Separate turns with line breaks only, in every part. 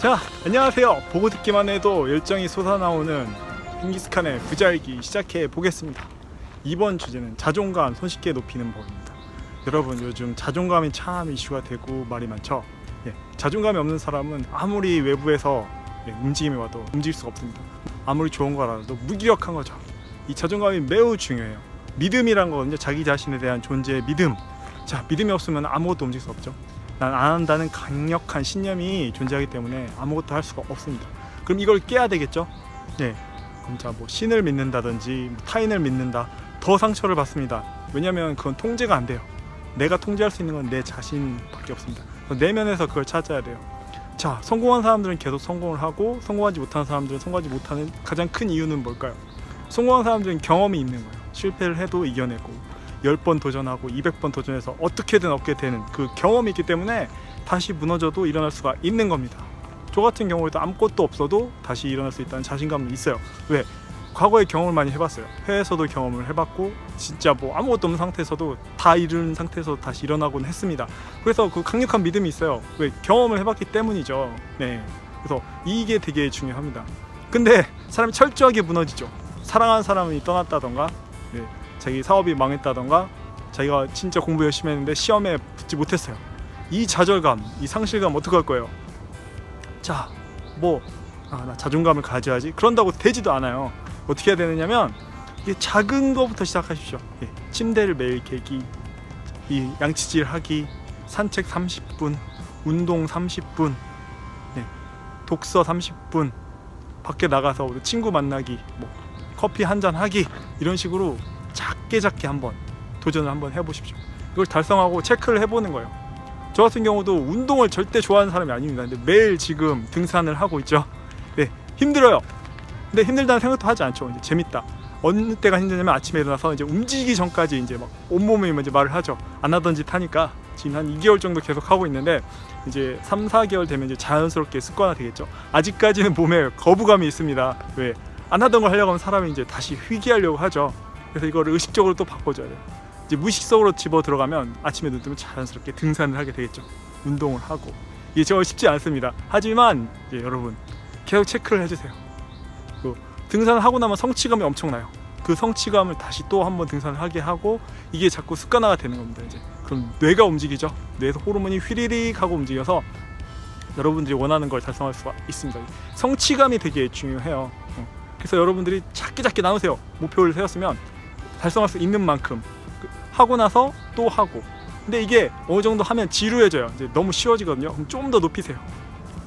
자, 안녕하세요. 보고 듣기만 해도 열정이 솟아나오는 핑기스칸의 부자일기 시작해 보겠습니다. 이번 주제는 자존감 손쉽게 높이는 법입니다. 여러분 요즘 자존감이 참 이슈가 되고 말이 많죠. 예, 자존감이 없는 사람은 아무리 외부에서 예, 움직임이 와도 움직일 수가 없습니다. 아무리 좋은 거라도 무기력한 거죠. 이 자존감이 매우 중요해요. 믿음이란 거는요 자기 자신에 대한 존재의 믿음. 자 믿음이 없으면 아무것도 움직일 수 없죠. 난 안 한다는 강력한 신념이 존재하기 때문에 아무것도 할 수가 없습니다. 그럼 이걸 깨야 되겠죠? 네. 그럼 자 뭐 신을 믿는다든지 뭐 타인을 믿는다 더 상처를 받습니다. 왜냐하면 그건 통제가 안 돼요. 내가 통제할 수 있는 건 내 자신밖에 없습니다. 내면에서 그걸 찾아야 돼요. 자 성공한 사람들은 계속 성공을 하고 성공하지 못한 사람들은 성공하지 못하는 가장 큰 이유는 뭘까요? 성공한 사람들은 경험이 있는 거예요. 실패를 해도 이겨내고 10번 도전하고 200번 도전해서 어떻게든 얻게 되는 그 경험이 있기 때문에 다시 무너져도 일어날 수가 있는 겁니다. 저 같은 경우에도 아무것도 없어도 다시 일어날 수 있다는 자신감이 있어요. 왜? 과거에 경험을 많이 해봤어요. 해외에서도 경험을 해봤고 진짜 뭐 아무것도 없는 상태에서도 다 잃은 상태에서 다시 일어나곤 했습니다. 그래서 그 강력한 믿음이 있어요. 왜? 경험을 해봤기 때문이죠. 네. 그래서 이게 되게 중요합니다. 근데 사람이 철저하게 무너지죠. 사랑하는 사람이 떠났다던가, 네. 자기 사업이 망했다던가, 자기가 진짜 공부 열심히 했는데 시험에 붙지 못했어요. 이 좌절감, 이 상실감 어떻게 할 거예요? 자, 뭐, 아, 나 자존감을 가져야지. 그런다고 되지도 않아요. 어떻게 해야 되느냐면, 이게 작은 거부터 시작하십시오. 예, 침대를 매일 개기, 이 양치질 하기, 산책 30분, 운동 30분, 네, 독서 30분, 밖에 나가서 친구 만나기, 뭐 커피 한 잔 하기 이런 식으로 작게 작게 한번 도전을 한번 해보십시오. 이걸 달성하고 체크를 해보는 거예요. 저 같은 경우도 운동을 절대 좋아하는 사람이 아닙니다. 근데 매일 지금 등산을 하고 있죠. 네, 힘들어요. 근데 힘들다는 생각도 하지 않죠. 이제 재밌다. 어느 때가 힘드냐면 아침에 일어나서 이제 움직이기 전까지 이제 막 온몸에 이제 말을 하죠. 안 하던 짓 하니까 지금 한 2개월 정도 계속 하고 있는데 이제 3, 4개월 되면 이제 자연스럽게 습관화 되겠죠. 아직까지는 몸에 거부감이 있습니다. 왜? 안 하던 걸 하려고 하면 사람이 이제 다시 회귀하려고 하죠. 그래서 이거를 의식적으로 또 바꿔줘야 돼요. 이제 무의식적으로 집어 들어가면 아침에 눈 뜨면 자연스럽게 등산을 하게 되겠죠. 운동을 하고 이게 정말 쉽지 않습니다. 하지만 여러분 계속 체크를 해주세요. 그 등산을 하고 나면 성취감이 엄청나요. 그 성취감을 다시 또 한번 등산을 하게 하고 이게 자꾸 습관화가 되는 겁니다. 이제 그럼 뇌가 움직이죠. 뇌에서 호르몬이 휘리릭 하고 움직여서 여러분들이 원하는 걸 달성할 수가 있습니다. 성취감이 되게 중요해요. 어. 그래서 여러분들이 작게 작게 나누세요. 목표를 세웠으면 달성할 수 있는 만큼 그 하고 나서 또 하고. 근데 이게 어느 정도 하면 지루해져요. 이제 너무 쉬워지거든요. 그럼 좀 더 높이세요.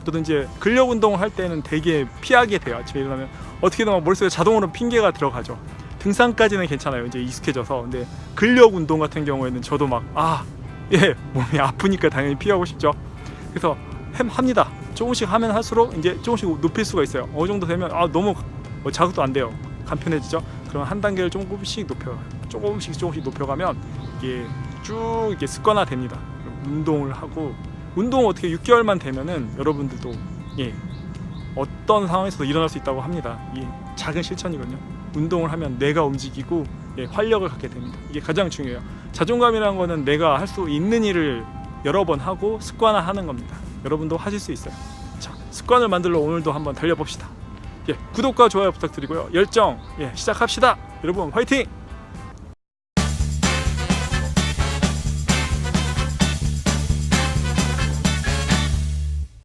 또는 이제 근력 운동을 할 때는 되게 피하게 돼요. 아침에 일어나면 어떻게든 막 머릿속에 자동으로 핑계가 들어가죠. 등산까지는 괜찮아요. 이제 익숙해져서. 근데 근력 운동 같은 경우에는 저도 막 아, 예, 몸이 아프니까 당연히 피하고 싶죠. 그래서 햄 합니다. 조금씩 하면 할수록 이제 조금씩 높일 수가 있어요. 어느 정도 되면 아 너무 뭐 자극도 안 돼요. 간편해지죠. 그럼 한 단계를 조금씩 높여, 조금씩 조금씩 높여가면 이게 쭉 이게 습관화 됩니다. 운동을 하고 운동 어떻게 6개월만 되면은 여러분들도 예 어떤 상황에서도 일어날 수 있다고 합니다. 이 작은 실천이거든요. 운동을 하면 뇌가 움직이고 예, 활력을 갖게 됩니다. 이게 가장 중요해요. 자존감이라는 거는 내가 할 수 있는 일을 여러 번 하고 습관화하는 겁니다. 여러분도 하실 수 있어요. 자, 습관을 만들러 오늘도 한번 달려봅시다. 예, 구독과 좋아요 부탁드리고요. 열정 예, 시작합시다. 여러분 화이팅!